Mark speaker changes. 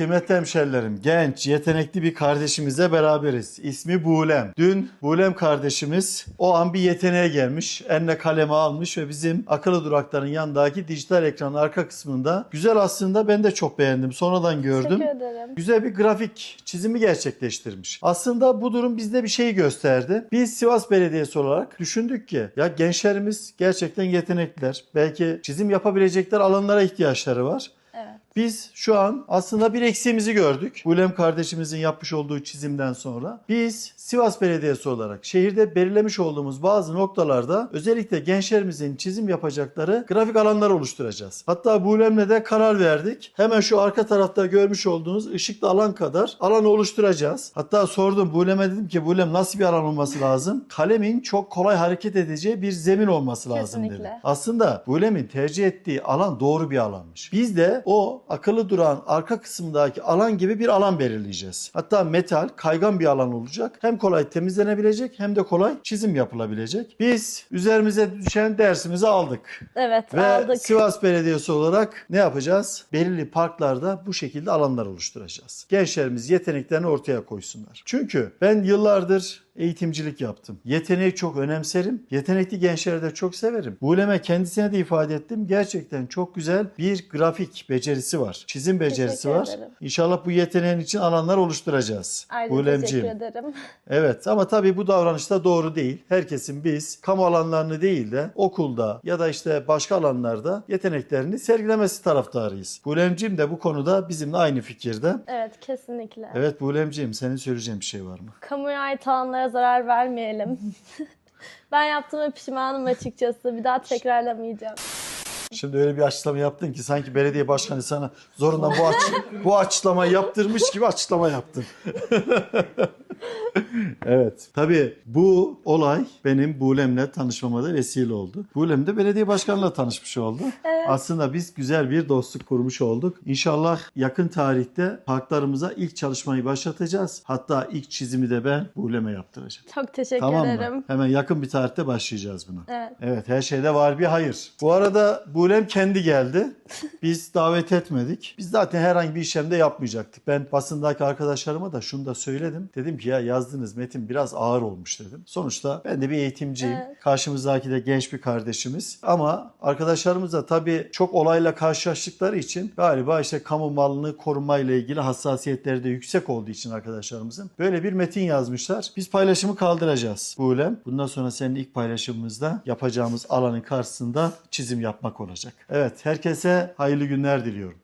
Speaker 1: kıymetli hemşerilerim, genç, yetenekli bir kardeşimizle beraberiz. İsmi Buğlem. Dün Buğlem kardeşimiz o an bir yeteneğe gelmiş. Eline kalemi almış ve bizim akıllı durakların yanındaki dijital ekranın arka kısmında güzel aslında ben de çok beğendim. Sonradan gördüm.
Speaker 2: Teşekkür ederim.
Speaker 1: Güzel bir grafik çizimi gerçekleştirmiş. Aslında bu durum bizde bir şeyi gösterdi. Biz Sivas Belediyesi olarak düşündük ki ya gençlerimiz gerçekten yetenekliler. Belki çizim yapabilecekler alanlara ihtiyaçları var. Biz şu an aslında bir eksiğimizi gördük. Bulem kardeşimizin yapmış olduğu çizimden sonra. Biz Sivas Belediyesi olarak şehirde belirlemiş olduğumuz bazı noktalarda özellikle gençlerimizin çizim yapacakları grafik alanlar oluşturacağız. Hatta Bulem'le de karar verdik. Hemen şu arka tarafta görmüş olduğunuz ışıklı alan kadar alan oluşturacağız. Hatta sordum Bulem'e dedim ki Bulem nasıl bir alan olması lazım? Kalemin çok kolay hareket edeceği bir zemin olması lazım dedi.
Speaker 2: Kesinlikle.
Speaker 1: Aslında Bulem'in tercih ettiği alan doğru bir alanmış. Biz de o akıllı durağın arka kısmındaki alan gibi bir alan belirleyeceğiz. Hatta metal, kaygan bir alan olacak. Hem kolay temizlenebilecek hem de kolay çizim yapılabilecek. Biz üzerimize düşen dersimizi aldık.
Speaker 2: Evet
Speaker 1: Ve
Speaker 2: aldık.
Speaker 1: Sivas Belediyesi olarak ne yapacağız? Belirli parklarda bu şekilde alanlar oluşturacağız. Gençlerimiz yeteneklerini ortaya koysunlar. Çünkü ben yıllardır eğitimcilik yaptım. Yeteneği çok önemserim. Yetenekli gençleri de çok severim. Buğleme kendisine de ifade ettim. Gerçekten çok güzel bir grafik becerisi var. Çizim becerisi
Speaker 2: Teşekkür
Speaker 1: var.
Speaker 2: ederim.
Speaker 1: İnşallah bu yeteneğin için alanlar oluşturacağız.
Speaker 2: Ayrıca
Speaker 1: Buğlemciğim.
Speaker 2: teşekkür ederim.
Speaker 1: Evet ama tabii bu davranış da doğru değil. Herkesin biz kamu alanlarını değil de okulda ya da işte başka alanlarda yeteneklerini sergilemesi taraftarıyız. Bulemciğim de bu konuda bizimle aynı fikirde.
Speaker 2: Evet kesinlikle.
Speaker 1: Evet Bulemciğim senin söyleyeceğin bir şey var mı?
Speaker 2: Kamuya ait alanlara zarar vermeyelim. ben yaptığıma pişmanım açıkçası. Bir daha tekrarlamayacağım.
Speaker 1: Şimdi öyle bir açıklama yaptın ki sanki belediye başkanı sana zorundan bu, aç- bu açıklamayı yaptırmış gibi açıklama yaptın. evet. Tabii bu olay benim Bulem'le tanışmama da vesile oldu. Bulem de belediye başkanıyla tanışmış oldu.
Speaker 2: Evet.
Speaker 1: Aslında biz güzel bir dostluk kurmuş olduk. İnşallah yakın tarihte parklarımıza ilk çalışmayı başlatacağız. Hatta ilk çizimi de ben Bulem'e yaptıracağım.
Speaker 2: Çok teşekkür
Speaker 1: Tamam
Speaker 2: ederim.
Speaker 1: mı? Hemen yakın bir tarihte başlayacağız buna.
Speaker 2: Evet.
Speaker 1: Evet her şeyde var bir hayır. Bu arada Bulem kendi geldi. Biz davet etmedik. Biz zaten herhangi bir işlemde yapmayacaktık. Ben basındaki arkadaşlarıma da şunu da söyledim. Dedim ki ya yazdığınız metin biraz ağır olmuş dedim. Sonuçta ben de bir eğitimciyim.
Speaker 2: Evet.
Speaker 1: Karşımızdaki de genç bir kardeşimiz. Ama arkadaşlarımız da tabii çok olayla karşılaştıkları için galiba işte kamu malını korumayla ilgili hassasiyetleri de yüksek olduğu için arkadaşlarımızın böyle bir metin yazmışlar. Biz paylaşımı kaldıracağız Buğlem. Bundan sonra senin ilk paylaşımımızda yapacağımız alanın karşısında çizim yapmak olacak. Evet herkese hayırlı günler diliyorum.